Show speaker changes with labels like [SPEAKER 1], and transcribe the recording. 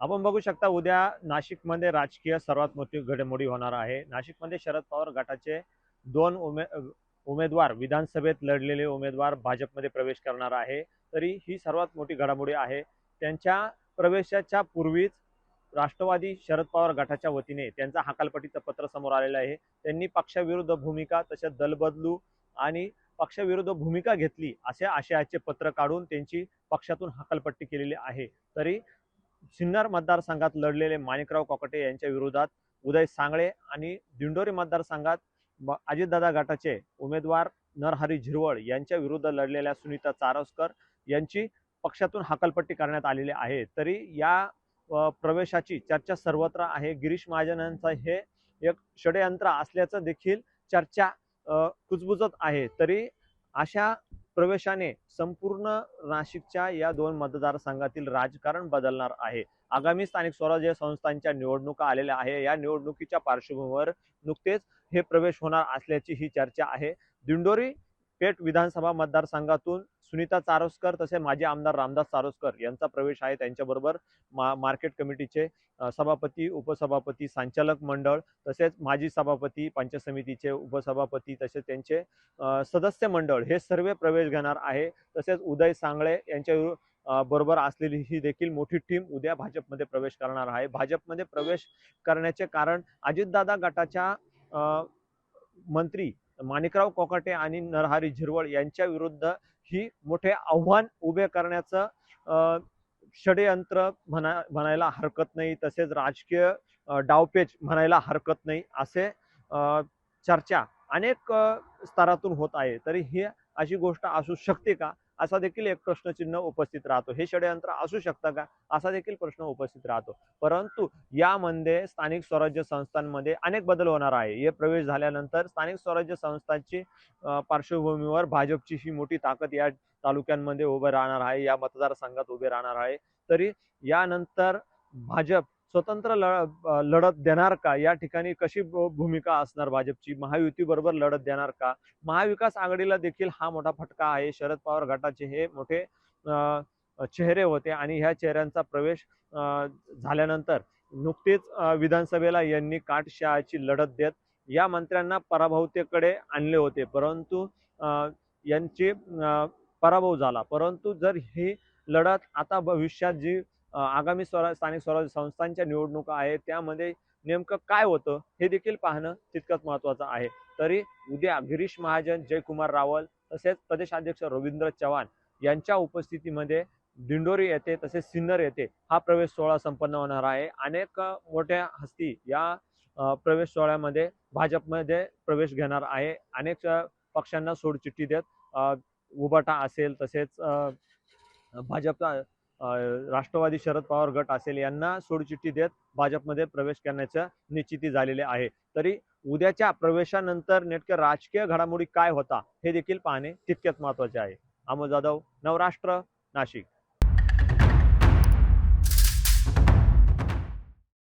[SPEAKER 1] आपण बघू शकता उद्या नाशिकमध्ये राजकीय सर्वात मोठी घडामोडी होणार आहे. नाशिकमध्ये शरद पवार गटाचे दोन उमे उमेदवार विधानसभेत लढलेले उमेदवार भाजपमध्ये प्रवेश करणार आहे. तरी ही सर्वात मोठी घडामोडी आहे. त्यांच्या प्रवेशाच्या पूर्वीच राष्ट्रवादी शरद पवार गटाच्या वतीने त्यांचा हकालपट्टीचं पत्र समोर आलेलं आहे. त्यांनी पक्षाविरुद्ध भूमिका तसेच दलबदलू आणि पक्षाविरुद्ध भूमिका घेतली असे आशयाचे पत्र काढून त्यांची पक्षातून हकालपट्टी केलेली आहे. तरी सिन्नर मतदारसंघात लढलेले माणिकराव कोकटे यांच्या विरोधात उदय सांगळे आणि दिंडोरी मतदारसंघात अजितदादा गटाचे उमेदवार नरहरी झिरवळ यांच्या विरुद्ध लढलेल्या सुनीता चारोस्कर यांची पक्षातून हकालपट्टी करण्यात आलेली आहे. तरी या प्रवेशाची चर्चा सर्वत्र आहे. गिरीश महाजनांचं हे एक षडयंत्र असल्याचं देखील चर्चा कुजबुजत आहे. तरी अशा प्रवेशाने संपूर्ण नाशिकच्या या दोन मतदारसंघातील राजकारण बदलणार आहे. आगामी स्थानिक स्वराज्य संस्थांच्या निवडणुका आलेल्या आहे. या निवडणुकीच्या पार्श्वभूमीवर नुकतेच हे प्रवेश होणार असल्याची ही चर्चा आहे. दिंडोरी पेठ विधानसभा मतदारसंघातून सुनीता चारोस्कर तसे माजी आमदार रामदास चारोस्कर यांचा प्रवेश आहे त्यांच्याबरोबर. मा मार्केट कमिटीचे सभापती उपसभापती संचालक मंडळ तसेच माजी सभापती पंचायत समितीचे उपसभापती तसेच त्यांचे सदस्य मंडळ हे सर्व प्रवेश घेणार आहे. तसेच उदय सांगळे यांच्या बरोबर असलेली ही देखील मोठी टीम उद्या भाजपमध्ये प्रवेश करणार आहे. भाजपमध्ये प्रवेश करण्याचे कारण अजितदादा गटाच्या मंत्री माणिकराव कोकाटे आणि नरहरी झिरवळ यांच्या विरुद्ध ही मोठे आव्हान उभे करण्याचं षडयंत्र म्हणा म्हणायला हरकत नाही. तसेच राजकीय डावपेच म्हणायला हरकत नाही असे चर्चा अनेक स्तरातून होत आहे. तरी ही अशी गोष्ट असू शकते का? असा देखील एक प्रश्नचिन्ह उपस्थित राहतो. हे षडयंत्र असू शकतं का? असा देखील प्रश्न उपस्थित राहतो. परंतु यामध्ये स्थानिक स्वराज्य संस्थांमध्ये अनेक बदल होणार आहे. हे प्रवेश झाल्यानंतर स्थानिक स्वराज्य संस्थांची पार्श्वभूमीवर भाजपची ही मोठी ताकद या तालुक्यांमध्ये उभे राहणार आहे. या मतदारसंघात उभे राहणार आहे. तरी यानंतर भाजप स्वतंत्र ल लढत देणार का? या ठिकाणी कशी भूमिका असणार भाजपची? महायुतीबरोबर लढत देणार का? महाविकास आघाडीला देखील हा मोठा फटका आहे. शरद पवार गटाचे हे मोठे चेहरे होते आणि ह्या चेहऱ्यांचा प्रवेश झाल्यानंतर नुकतेच विधानसभेला यांनी काटशहाची लढत देत या मंत्र्यांना पराभवतेकडे आणले होते. परंतु यांचे पराभव झाला. परंतु जर ही लढत आता भविष्यात जी आगामी स्वरा स्थानिक स्वराज्य संस्थांच्या निवडणुका आहेत. त्यामध्ये नेमकं काय होतं हे देखील पाहणं तितकंच महत्त्वाचं आहे. तरी उद्या गिरीश महाजन जयकुमार रावल तसेच प्रदेशाध्यक्ष रवींद्र चव्हाण यांच्या उपस्थितीमध्ये दिंडोरी येथे तसेच सिन्नर येथे हा प्रवेश सोहळा संपन्न होणार आहे. अनेक मोठ्या हस्ती या प्रवेश सोहळ्यामध्ये भाजपमध्ये प्रवेश घेणार आहे. अनेक पक्षांना सोडचिठ्ठी देत अ, उबाटा असेल तसेच भाजपचा राष्ट्रवादी शरद पवार गट असेल यांना सोडचिठ्ठी देत भाजपमध्ये प्रवेश करण्याचं निश्चिती झालेले आहे. तरी उद्याच्या प्रवेशानंतर नेटक्या राजकीय घडामोडी काय होता हे देखील पाहणे तितकेच महत्त्वाचे आहे. अमोल जाधव नवराष्ट्र नाशिक.